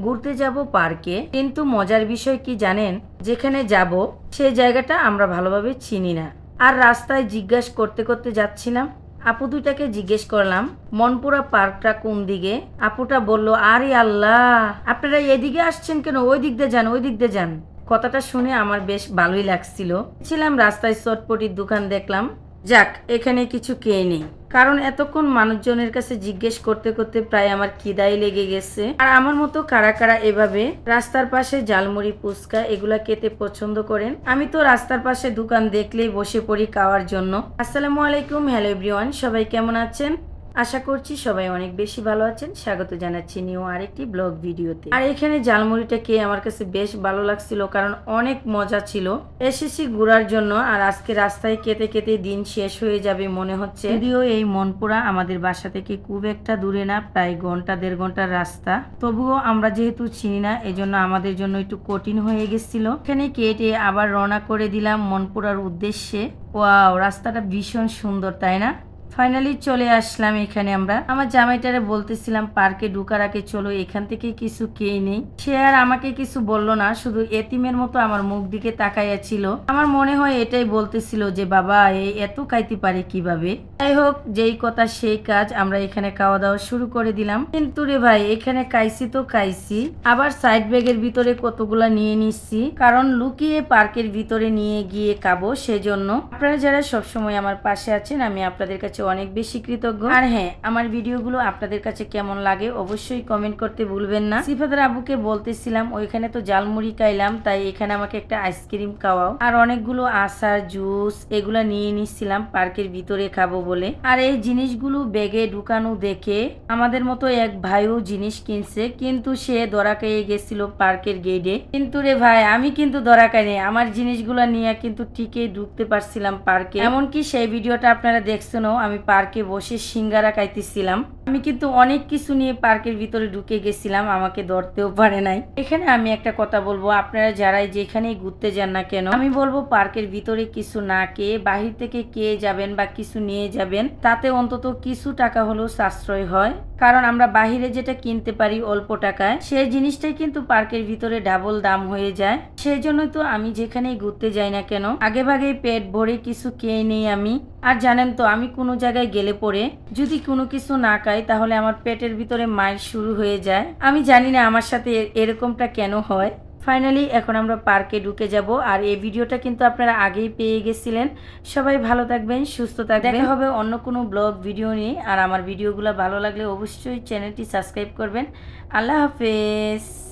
ঘুরতে যাব পার্কে। কিন্তু মজার বিষয় কি জানেন? যেখানে যাব, সেই জায়গাটা আমরা ভালোভাবে চিনি না। আর রাস্তায় জিজ্ঞেস করতে করতে যাচ্ছিলাম। আপু দুইটাকে জিজ্ঞেস করলাম, মনপুরা পার্কটা কোন দিকে? আপুটা বলল, আরে আল্লাহ, আপনারা এদিকে আসছেন কেন? ওই দিক দিয়ে যান, ওই দিক দিয়ে যান। কথাটা শুনে আমার বেশ ভালোই লাগছিল। ছিলাম রাস্তায় চটপটির দোকান দেখলাম। যাক, এখানে কিছু কে নেই। কারণ এতক্ষণ মানুষজনের কাছে জিজ্ঞেস করতে করতে প্রায় আমার কিদাই লেগে গেছে। আর আমার মতো কারা কারা এভাবে রাস্তার পাশে জালমুড়ি ফুচকা এগুলা খেতে পছন্দ করেন? আমি তো রাস্তার পাশে দোকান দেখলেই বসে পড়ি খাওয়ার জন্য। আসসালামু আলাইকুম, হ্যালো এভরিওয়ান, সবাই কেমন আছেন? আশা করছি সবাই অনেক বেশি ভালো আছেন। স্বাগত জানাচ্ছি নিউ আরেকটি ব্লগ ভিডিওতে। আর এখানে জালমুড়িটা খেয়ে আমার কাছে বেশ ভালো লাগছিল, কারণ অনেক মজা ছিল। এসেছি ঘোরার জন্য, আর আজকে রাস্তায় কেটে কেটে দিন শেষ হয়ে যাবে মনে হচ্ছে। যদিও এই মনপুরা আমাদের বাসা থেকে খুব একটা দূরে না, প্রায় ঘণ্টা, দেড় ঘণ্টার রাস্তা। তবুও আমরা যেহেতু চিনি না, এজন্য আমাদের জন্য একটু কঠিন হয়ে গেছিল। এখানে কেটে আবার রওনা করে দিলাম মনপুরার উদ্দেশ্যে। ওয়াও, রাস্তাটা ভীষণ সুন্দর, তাই না? ফাইনালি চলে আসলাম এখানে আমরা। আমার জামাইটারে বলতেছিলাম, পার্কে ঢুকার আগে চলো, এখান থেকে কিছু খেয়ে নেই। সে আর আমাকে কিছু বলল না, শুধু এতিমের মতো আমার মুখ দিকে তাকাইয়া ছিল। আমার মনে হয় এটাই বলতেছিল যে, বাবা এই এত খাইতে পারে কীভাবে? যাই হোক, যেই কথা সেই কাজ আমরা এখানে খাওয়া দাওয়া শুরু করে দিলাম। কিন্তু রে ভাই, এখানে খাইছি তো খাইছি। আবার সাইড ব্যাগের ভিতরে কতগুলা নিয়ে নিচ্ছি। কারণ লুকিয়ে পার্কের ভিতরে নিয়ে গিয়ে খাব, সেজন্য। আপনারা যারা সবসময় আমার পাশে আছেন, আমি আপনাদের কাছে অনেক বেশি কৃতজ্ঞ। আর হ্যাঁ আমার ভিডিওগুলো আপনাদের কাছে কেমন লাগে অবশ্যই কমেন্ট করতে ভুলবেন না। সিফাতের আবুকে বলতেছিলাম ওইখানে তো জালমুড়ি খাইলাম তাই এখানে আমাকে একটা আইসক্রিম খাওয়াও। আর অনেকগুলো আচার জুস এগুলা নিয়ে নিচ্ছিলাম পার্কের ভিতরে খাব বলে। আর এই জিনিসগুলো ব্যাগে ঢুকানো দেখে আমাদের মতো এক ভাইও জিনিস কিনছে কিন্তু সে ধরা খেয়ে গেছিল পার্কের গেটে কিন্তু রে ভাই আমি কিন্তু ধরা খাইনি আমার জিনিসগুলো নিয়ে কিন্তু ঠিকই ঢুকতে পারছিলাম পার্কে। এমনকি সেই ভিডিওটা আপনারা দেখছেনও আমি পার্কে বসে সিঙ্গারা খাইতেছিলাম। আমি কিন্তু অনেক কিছু নিয়ে পার্কের ভিতরে ঢুকে গেছিলাম, আমাকে ধরতেও পারে নাই। এখানে আমি একটা কথা বলব, আপনারা যারাই যেখানেই ঘুরতে যান না কেন, আমি বলব পার্কের ভিতরে কিছু না কে বাহির থেকে কে যাবেন বা কিছু নিয়ে যাবেন, তাতে অন্তত কিছু টাকা হলেও সাশ্রয় হয়। কারণ আমরা বাহিরে যেটা কিনতে পারি অল্প টাকায়, সেই জিনিসটাই কিন্তু পার্কের ভিতরে ডাবল দাম হয়ে যায়। সেই জন্য তো আমি যেখানেই ঘুরতে যাই না কেন, আগে ভাগে পেট ভরে কিছু খেয়ে নেই আমি। আর জানেন তো, আমি কোনো জায়গায় গেলে পরে যদি কোনো কিছু না খাই, তাহলে আমার পেটের ভিতরে মাইল শুরু হয়ে যায়। আমি জানি না আমার সাথে এরকমটা কেন হয়। ফাইনালি এখন আমরা পার্কে ঢুকে যাব। আর এই ভিডিওটা কিন্তু আপনারা আগেই পেয়ে গেছিলেন। সবাই ভালো থাকবেন, সুস্থ থাকবেন। দেখা হবে অন্য কোনো ব্লগ ভিডিও নিয়ে। আর আমার ভিডিওগুলো ভালো লাগলে অবশ্যই চ্যানেলটি সাবস্ক্রাইব করবেন। আল্লাহ হাফেজ।